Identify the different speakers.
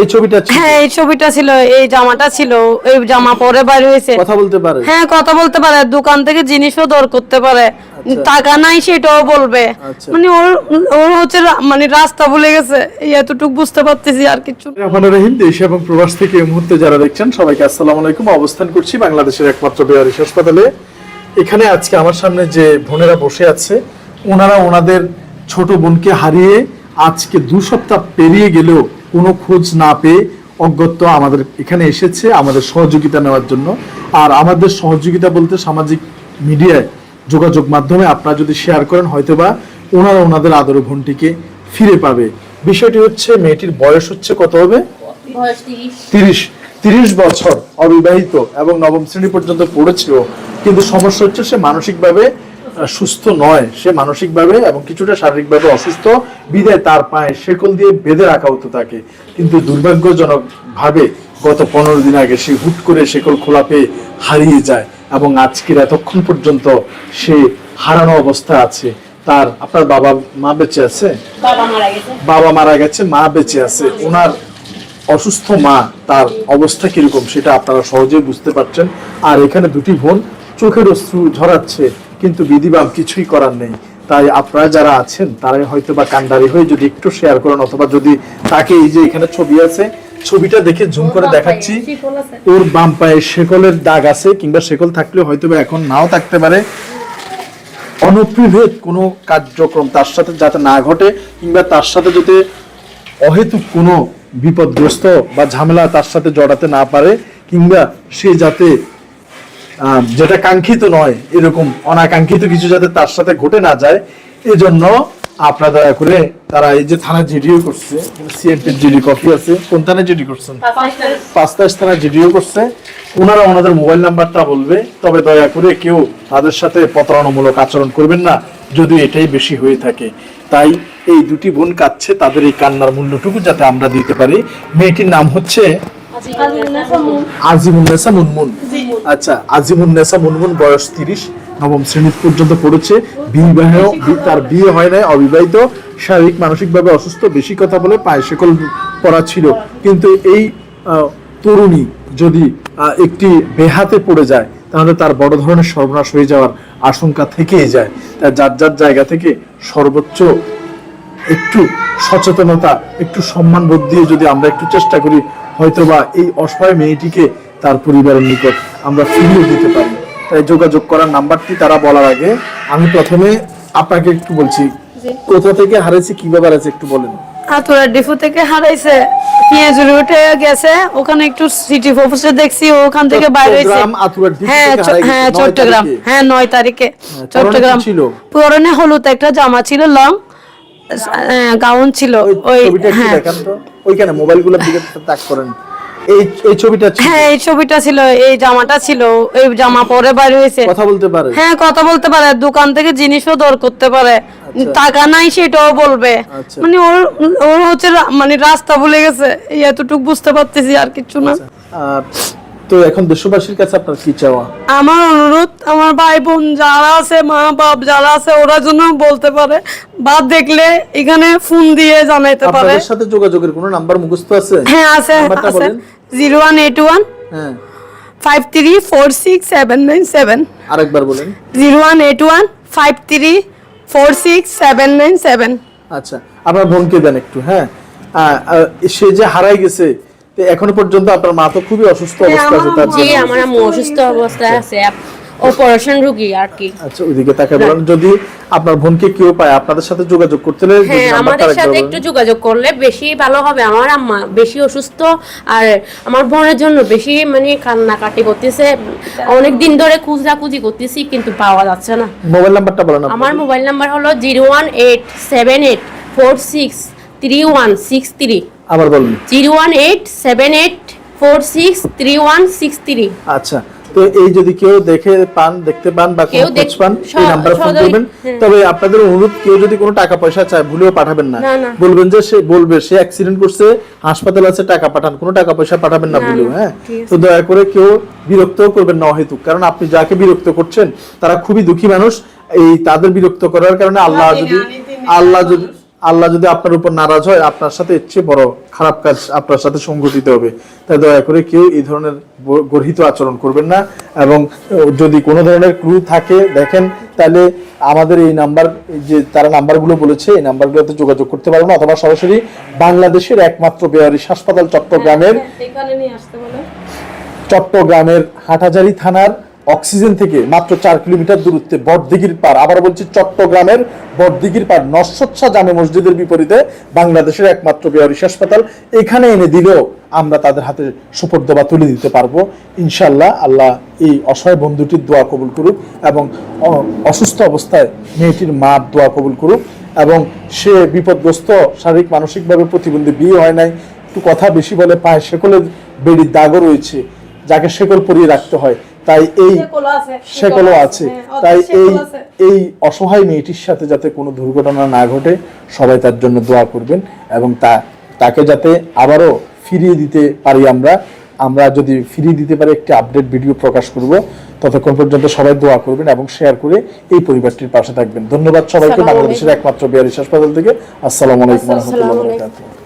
Speaker 1: এই ছবিটা ছিল?
Speaker 2: হ্যাঁ এই ছবিটা ছিল এই জামাটা ছিল এই জামা পরে বাইরে হয়েছে।
Speaker 1: কথা বলতে পারে।
Speaker 2: হ্যাঁ কথা বলতে পারে দোকান থেকে জিনিসও দর করতে পারে। টাকা নাই সেটাও বলবে।
Speaker 1: আচ্ছা।
Speaker 2: মানে ওর ওর হচ্ছে মানে রাস্তা ভুলে গেছে এই এতটুকু বুঝতে পারতেছি আর কিছু
Speaker 1: রহিম দেশ এবং প্রবাস থেকে এই মুহূর্তে যারা দেখছেন সবাইকে আসসালামু আলাইকুম। অবস্থান করছি বাংলাদেশের একমাত্র বেয়ারিশ হাসপাতালে এখানে আজকে আমার সামনে যে বোনেরা বসে আছে ওনারা ওনাদের ছোট বোনকে হারিয়ে আজকে দু সপ্তাহ পেরিয়ে গেলেও কোনো খোঁজ না পেয়ে অজ্ঞত্ব আমাদের এখানে এসেছে আমাদের সহযোগিতা নেওয়ার জন্য। আর আমাদের সহযোগিতা বলতে সামাজিক মিডিয়ায় যোগাযোগ মাধ্যমে আপনারা যদি শেয়ার করেন হয়তোবা ওনারা ওনাদের আদর বোনটিকে ফিরে পাবে। বিষয়টি হচ্ছে মেয়েটির বয়স হচ্ছে কত হবে? তিরিশ। তিরিশ বছর অবিবাহিত এবং নবম শ্রেণি পর্যন্ত পড়েছিল। কিন্তু সমস্যা হচ্ছে সে মানসিকভাবে সুস্থ নয় সে মানসিকভাবে এবং কিছুটা শারীরিকভাবে অসুস্থ বিদায় তার পায়ে শেকল দিয়ে বেঁধে রাখা হতো তাকে। কিন্তু দুর্ভাগ্যজনকভাবে গত পনেরো দিন আগে সে হুট করে শেকল খোলা পেয়ে হারিয়ে যায় এবং আজকের এতক্ষণ পর্যন্ত সে হারানো অবস্থা আছে। তার আপনার বাবা মা বেঁচে আছে?
Speaker 3: বাবা মারা গেছে।
Speaker 1: বাবা মারা গেছে মা বেঁচে আছে। ওনার অসুস্থ মা তার অবস্থা কীরকম সেটা আপনারা সহজেই বুঝতে পারছেন। আর এখানে দুটি বোন চোখের অশ্রু ঝরাচ্ছে। কিন্তু বিধিবাম কিছুই করার নেই। তাই আপনারা যারা আছেন তারাই হয়তো বা কান্ডারি হয়ে যদি একটু শেয়ার করেন অথবা যদি তাকে এই যে এখানে ছবি আছে ছবিটা দেখে জুম করে দেখাচ্ছি। ওর বাম পায়ে শেকলের দাগ আছে কিংবা শেকল থাকলে হয়তো বা এখন নাও থাকতে পারে। অনপ্রিভেদ কোনো কার্যক্রম তার সাথে যাতে না ঘটে কিংবা তার সাথে যাতে অহেতুক কোনো বিপদগ্রস্ত বা ঝামেলা তার সাথে জড়াতে না পারে কিংবা সে যাতে যেটা কাঙ্ক্ষিত নয়, এরকম অনাকাঙ্ক্ষিত কিছু যাতে তার সাথে ঘটে না যায়, এজন্য আপনারা দয়া করে তারা এই যে থানা জিডিও করছে সিএনপির জিডি কপি আছে, কোন থানায় জিডি করছেন? পাঁচতাশ থানা জিডিও করছে ওনারা ওনাদের মোবাইল নাম্বারটা বলবে, তবে দয়া করে কেউ তাদের সাথে প্রতারণামূলক আচরণ করবেন না, যদি এটাই বেশি হয়ে থাকে। তাই এই দুটি বোন কাচ্ছে তাদের এই কান্নার মূল্যটুকু যাতে আমরা দিতে পারি। মেয়েটির নাম হচ্ছে আজিমুন্নেসা মুনমুন আচ্ছা আজিমুন্নেসা মুনমুন বয়স তিরিশ নবম শ্রেণি পর্যন্ত পড়েছে। বিবাহ তার বিয়ে হয় নাই অবিবাহিত। শারীরিক মানসিকভাবে অসুস্থ বেশি কথা বলে পায়ে শেকল পড়া ছিল। কিন্তু এই তরুণী যদি একটি বেহাতে পড়ে যায় তাহলে তার বড় ধরনের সর্বনাশ হয়ে যাওয়ার আশঙ্কা থেকেই যায়। তাই যার যার জায়গা থেকে সর্বোচ্চ একটু সচেতনতা একটু সম্মান বোধ দিয়ে যদি আমরা একটু চেষ্টা করি হয়তোবা এই অসহায় মেয়েটিকে তার পরিবারের নিকট আমরা ফিরিয়ে দিতে পারি। তাই যোগাযোগ করার নাম্বারটি তারা বলার আগে আমি প্রথমে আপনাকে একটু বলছি কোথা থেকে হারিয়েছে কীভাবে হারিয়েছে একটু বলেন।
Speaker 2: আতুরা ডিপো থেকে হারাইছে পেঁয়াজুরি উঠে গেছে ওখানে একটু সিটি অফিসে দেখছি ওখান থেকে বাইরে
Speaker 1: চট্টগ্রাম
Speaker 2: হ্যাঁ হ্যাঁ
Speaker 1: নয়
Speaker 2: চট্টগ্রাম।
Speaker 1: তারিখে।
Speaker 2: হ্যাঁ নয় তারিখে। চট্টগ্রাম।
Speaker 1: ছিল?
Speaker 2: পুরনে হলুদ একটা জামা ছিল লং। গাউন ছিল
Speaker 1: ওই
Speaker 2: হ্যাঁ।
Speaker 1: ওইখানে দিকে তাক করেন। এই এই ছবিটা
Speaker 2: হ্যাঁ এই ছবিটা ছিল এই জামাটা ছিল এই জামা পরে বাইরে হয়েছে।
Speaker 1: কথা বলতে পারে।
Speaker 2: হ্যাঁ কথা বলতে পারে দোকান থেকে জিনিসও দর করতে পারে। টাকা নাই সেটাও বলবে।
Speaker 1: আচ্ছা।
Speaker 2: মানে ওর ওর হচ্ছে মানে রাস্তা ভুলে গেছে এতটুকু বুঝতে পারতেছি আর কিছু না।
Speaker 1: আর তো এখন দেশবাসীর কাছে আপনার কি চাওয়া?
Speaker 2: আমার অনুরোধ আমার ভাই বোন যারা আছে মা বাপ যারা আছে ওরা জন্য বলতে পারে বা দেখলে এখানে ফোন দিয়ে জানাইতে পারে।
Speaker 1: আপনাদের সাথে যোগাযোগের কোনো নাম্বার মুখস্থ আছে?
Speaker 2: হ্যাঁ আছে
Speaker 1: নাম্বারটা
Speaker 2: আছে।
Speaker 1: বলেন।
Speaker 2: জিরো ওয়ান এইট ওয়ান
Speaker 1: হ্যাঁ।
Speaker 2: Five three four six seven nine seven.
Speaker 1: আরেকবার বলেন।
Speaker 2: Zero one eight one five three four six seven nine seven.
Speaker 1: আচ্ছা আপনার বোনকে দেন একটু হ্যাঁ। সে যে হারাই গেছে তো এখনও পর্যন্ত আপনার মা তো খুবই অসুস্থ অবস্থা আছে তার
Speaker 3: জি
Speaker 1: জন্য।
Speaker 3: আমার আম্মু অসুস্থ অবস্থায় আছে। অপারেশন রোগী আর কি।
Speaker 1: আচ্ছা ওইদিকে তাকে বলেন যদি আপনার বোনকে কেউ পায় আপনাদের সাথে যোগাযোগ করতে হলে
Speaker 3: হ্যাঁ আমাদের সাথে একটু যোগাযোগ করলে বেশি ভালো হবে। আমার আম্মা বেশি অসুস্থ আর আমার বোনের জন্য বেশি মানে কান্নাকাটি করতেছে। অনেক দিন ধরে খুঁজরাখুঁজি করতেছি কিন্তু পাওয়া যাচ্ছে না।
Speaker 1: মোবাইল নাম্বারটা বলেন
Speaker 3: আমার মোবাইল নাম্বার হলো zero one eight seven eight four six three one six three.
Speaker 1: আবার বলুন।
Speaker 3: Zero one eight seven eight four six three one six three.
Speaker 1: আচ্ছা তো এই যদি কেউ দেখে পান দেখতে পান বা কোনো
Speaker 3: কেউ
Speaker 1: খোঁজ
Speaker 3: দেখ-
Speaker 1: পান এই নাম্বারে ফোন করবেন।
Speaker 3: হ্যাঁ।
Speaker 1: তবে আপনাদের অনুরোধ কেউ যদি কোনো টাকা পয়সা চায় ভুলেও পাঠাবেন না।
Speaker 3: না, না।
Speaker 1: বলবেন যে সে বলবে সে অ্যাক্সিডেন্ট করছে হাসপাতাল আছে টাকা পাঠান কোনো টাকা পয়সা পাঠাবেন না ভুলেও হ্যাঁ? তো দয়া করে কেউ বিরক্ত করবেন না অহেতুক কারণ আপনি যাকে বিরক্ত করছেন তারা খুবই দুঃখী মানুষ। এই তাদের বিরক্ত করার কারণে আল্লাহ যদি আল্লাহ যদি আল্লাহ যদি আপনার উপর নারাজ হয় আপনার সাথে চেয়ে বড় খারাপ কাজ আপনার সাথে সংঘটিত হবে। তাই দয়া করে কেউ এই ধরনের গর্হিত আচরণ করবেন না এবং যদি কোনো ধরনের ক্রু থাকে দেখেন তাহলে আমাদের এই নাম্বার যে তারা নাম্বারগুলো বলেছে এই নাম্বারগুলোতে যোগাযোগ করতে পারবেন অথবা সরাসরি বাংলাদেশের একমাত্র বেয়ারিশ হাসপাতাল চট্টগ্রামের
Speaker 2: আসতে বলে।
Speaker 1: চট্টগ্রামের হাটহাজারী থানার অক্সিজেন থেকে মাত্র চার কিলোমিটার দূরত্বে বড়দিঘির পার। আবার বলছি, চট্টগ্রামের বড়দিঘির পার নশ্বচ্ছা জামে মসজিদের বিপরীতে বাংলাদেশের একমাত্র বেয়ারিশ হাসপাতাল। এখানে এনে দিলেও আমরা তাদের হাতে সুপর্দ বা তুলে দিতে পারব। ইনশাল্লাহ আল্লাহ এই অসহায় বন্ধুটির দোয়া কবুল করুক এবং অসুস্থ অবস্থায় মেয়েটির মার দোয়া কবুল করুক এবং সে বিপদগ্রস্ত শারীরিক, মানসিকভাবে প্রতিবন্ধী, বিয়ে হয় নাই, একটু কথা বেশি বলে পায়ে শেকলের বেড়ির দাগও রয়েছে, যাকে শেকল পরিয়ে রাখতে হয়। তাই এই
Speaker 2: শেকলও আছে,
Speaker 1: আছে।
Speaker 2: হ্যাঁ,
Speaker 1: তাই এই এই অসহায় মেয়েটির সাথে যাতে কোনো দুর্ঘটনা না ঘটে সবাই তার জন্য দোয়া করবেন এবং তা তাকে যাতে আবারও ফিরিয়ে দিতে পারি আমরা। আমরা যদি ফিরিয়ে দিতে পারি একটি আপডেট ভিডিও প্রকাশ করব ততক্ষণ পর্যন্ত সবাই দোয়া করবেন এবং শেয়ার করে এই পরিবারটির পাশে থাকবেন। ধন্যবাদ সবাইকে বাংলাদেশের একমাত্র বিহারিস হাসপাতাল থেকে। আসসালামু আলাইকুম রহমতুল্লাহ